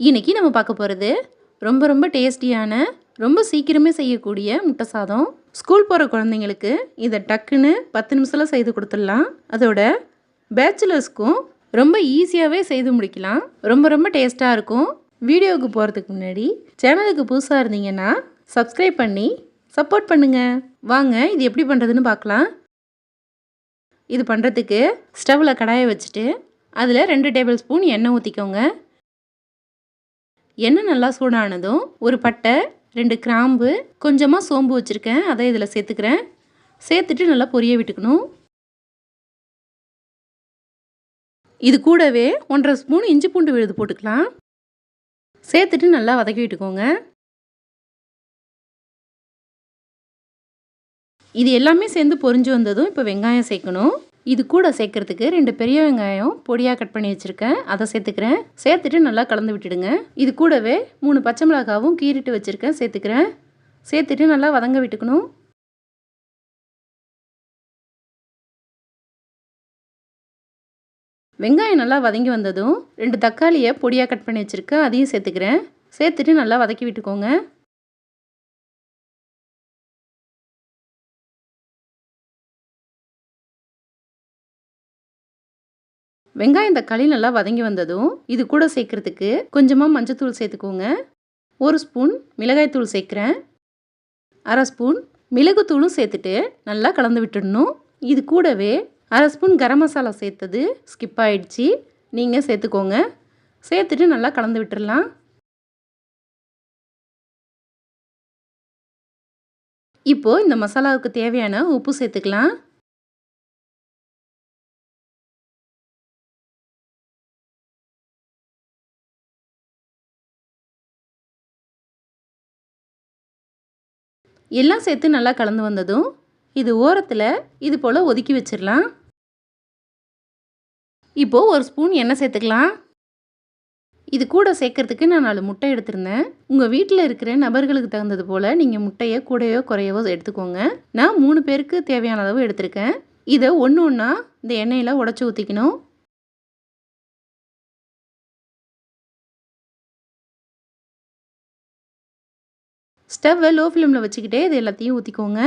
இன்றைக்கி நம்ம பார்க்க போகிறது ரொம்ப ரொம்ப டேஸ்டியான ரொம்ப சீக்கிரமே செய்யக்கூடிய முட்டை சாதம். ஸ்கூல் போகிற குழந்தைங்களுக்கு இதை டக்குன்னு பத்து நிமிஷத்தில் செய்து கொடுத்துடலாம். அதோட பேச்சுலர்ஸ்க்கும் ரொம்ப ஈஸியாகவே செய்து முடிக்கலாம். ரொம்ப ரொம்ப டேஸ்ட்டாக இருக்கும். வீடியோவுக்கு போகிறதுக்கு முன்னாடி சேனலுக்கு புதுசாக இருந்தீங்கன்னா சப்ஸ்கிரைப் பண்ணி சப்போர்ட் பண்ணுங்கள் வாங்க இது எப்படி பண்ணுறதுன்னு பார்க்கலாம். இது பண்ணுறதுக்கு ஸ்டவ்வில் கடாயை வச்சுட்டு அதில் ரெண்டு டேபிள் ஸ்பூன் எண்ணெய் ஊற்றிக்கோங்க எண்ணெய் நல்லா சூடானதும் ஒரு பட்டை ரெண்டு கிராம்பு கொஞ்சமாக சோம்பு வச்சுருக்கேன். அதை இதில் சேர்த்துக்கிறேன். சேர்த்துட்டு நல்லா பொரிய விட்டுக்கணும். இது கூடவே ஒன்றரை ஸ்பூன் இஞ்சி பூண்டு விழுது போட்டுக்கலாம். சேர்த்துட்டு நல்லா வதக்கி விட்டுக்கோங்க. இது எல்லாமே சேர்ந்து பொரிஞ்சு வந்ததும் இப்போ வெங்காயம் சேர்க்கணும். இது கூட சேர்க்கறதுக்கு ரெண்டு பெரிய வெங்காயம் பொடியாக கட் பண்ணி வச்சுருக்கேன். அதை சேர்த்துக்கிறேன். சேர்த்துட்டு நல்லா கலந்து விட்டுடுங்க. இது கூடவே மூணு பச்சை மிளகாவும் கீறிட்டு வச்சுருக்கேன். சேர்த்துக்கிறேன். சேர்த்துட்டு நல்லா வதங்க விட்டுக்கணும். வெங்காயம் நல்லா வதங்கி வந்ததும் ரெண்டு தக்காளியை பொடியாக கட் பண்ணி வச்சுருக்கேன். அதையும் சேர்த்துக்கிறேன். சேர்த்துட்டு நல்லா வதக்கி விட்டுக்கோங்க. வெங்காயம் தக்காளி நல்லா வதங்கி வந்ததும் இது கூட சேர்க்குறதுக்கு கொஞ்சமாக மஞ்சத்தூள் சேர்த்துக்கோங்க. ஒரு ஸ்பூன் மிளகாய்த்தூள் சேர்க்குறேன். அரை ஸ்பூன் மிளகுத்தூளும் சேர்த்துட்டு நல்லா கலந்து விட்டுடணும். இது கூடவே அரை ஸ்பூன் கரம் மசாலா சேர்த்தது ஸ்கிப் ஆகிடுச்சி நீங்கள் சேர்த்துக்கோங்க. சேர்த்துட்டு நல்லா கலந்து விட்டுடலாம். இப்போது இந்த மசாலாவுக்கு தேவையான உப்பு சேர்த்துக்கலாம். எல்லாம் சேர்த்து நல்லா கலந்து வந்ததும் இது ஓரத்தில் இது போல் ஒதுக்கி வச்சிடலாம் இப்போது ஒரு ஸ்பூன் எண்ணெய் சேர்த்துக்கலாம். இது கூட சேர்க்கறதுக்கு நான் நாலு முட்டை எடுத்திருந்தேன். உங்கள் வீட்டில் இருக்கிற நபர்களுக்கு தகுந்தது போல் நீங்கள் முட்டையை கூடையோ குறையவோ எடுத்துக்கோங்க. நான் மூணு பேருக்கு தேவையான அளவு எடுத்திருக்கேன். இதை ஒன்று ஒன்றா இந்த எண்ணெயில் உடச்சி ஊற்றிக்கணும் ஸ்டவ்வை லோ ஃப்ளேமில் வச்சுக்கிட்டே இது எல்லாத்தையும் ஊற்றிக்கோங்க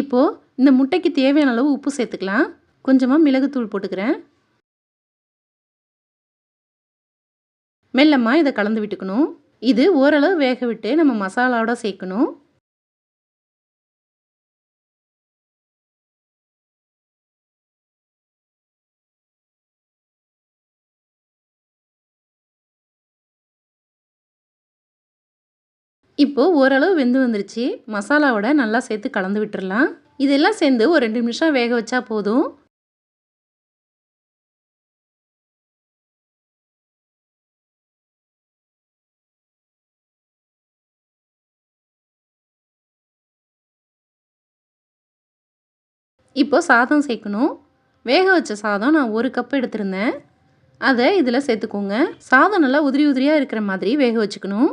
இப்போது இந்த முட்டைக்கு தேவையான அளவு உப்பு சேர்த்துக்கலாம். கொஞ்சமாக மிளகுத்தூள் போட்டுக்கிறேன். மெல்லமாக இதை கலந்து விட்டுக்கணும். இது ஓரளவு வேக விட்டு நம்ம மசாலாவோட சேர்க்கணும். இப்போது ஓரளவு வெந்து வந்துருச்சு. மசாலாவோட நல்லா சேர்த்து கலந்து விட்டுடலாம் இதெல்லாம் சேர்ந்து ஒரு ரெண்டு நிமிஷம் வேக வச்சா போதும். இப்போ சாதம் சேர்க்கணும். வேக வச்ச சாதம் நான் ஒரு கப் எடுத்திருந்தேன். அதை இதில் சேர்த்துக்கோங்க. சாதம் நல்லா உதிரி உதிரியாக இருக்கிற மாதிரி வேக வச்சுக்கணும்.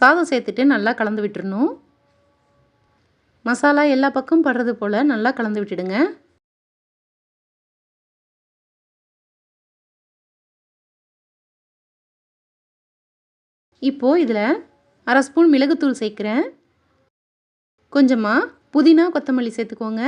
சாதம் சேர்த்துட்டு நல்லா கலந்து விட்டுறணும். மசாலா எல்லா பக்கம் படுறது போல் நல்லா கலந்து விட்டுடுங்க. இப்போது இதில் அரை ஸ்பூன் மிளகுத்தூள் சேர்க்குறேன். கொஞ்சமாக புதினா கொத்தமல்லி சேர்த்துக்கோங்க.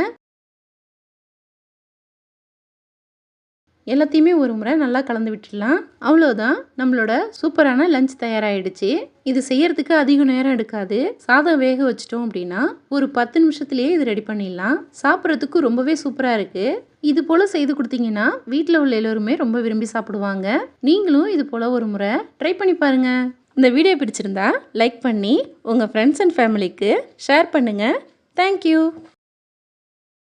எல்லாத்தையுமே ஒரு முறை நல்லா கலந்து விட்டுடலாம். அவ்வளோதான் நம்மளோட சூப்பரான லஞ்ச் தயாராகிடுச்சு இது செய்யறதுக்கு அதிக நேரம் எடுக்காது. சாதம் வேக வச்சிட்டோம் அப்படின்னா ஒரு பத்து நிமிஷத்துலேயே இது ரெடி பண்ணிடலாம். சாப்பிட்றதுக்கு ரொம்பவே சூப்பராக இருக்குது இது போல் செய்து கொடுத்தீங்கன்னா வீட்டில் உள்ள எல்லோருமே ரொம்ப விரும்பி சாப்பிடுவாங்க. நீங்களும் இது போல் ஒரு முறை ட்ரை பண்ணி பாருங்கள் இந்த வீடியோ பிடிச்சிருந்தா லைக் பண்ணி உங்கள் ஃப்ரெண்ட்ஸ் அண்ட் ஃபேமிலிக்கு ஷேர் பண்ணுங்கள் தேங்க்யூ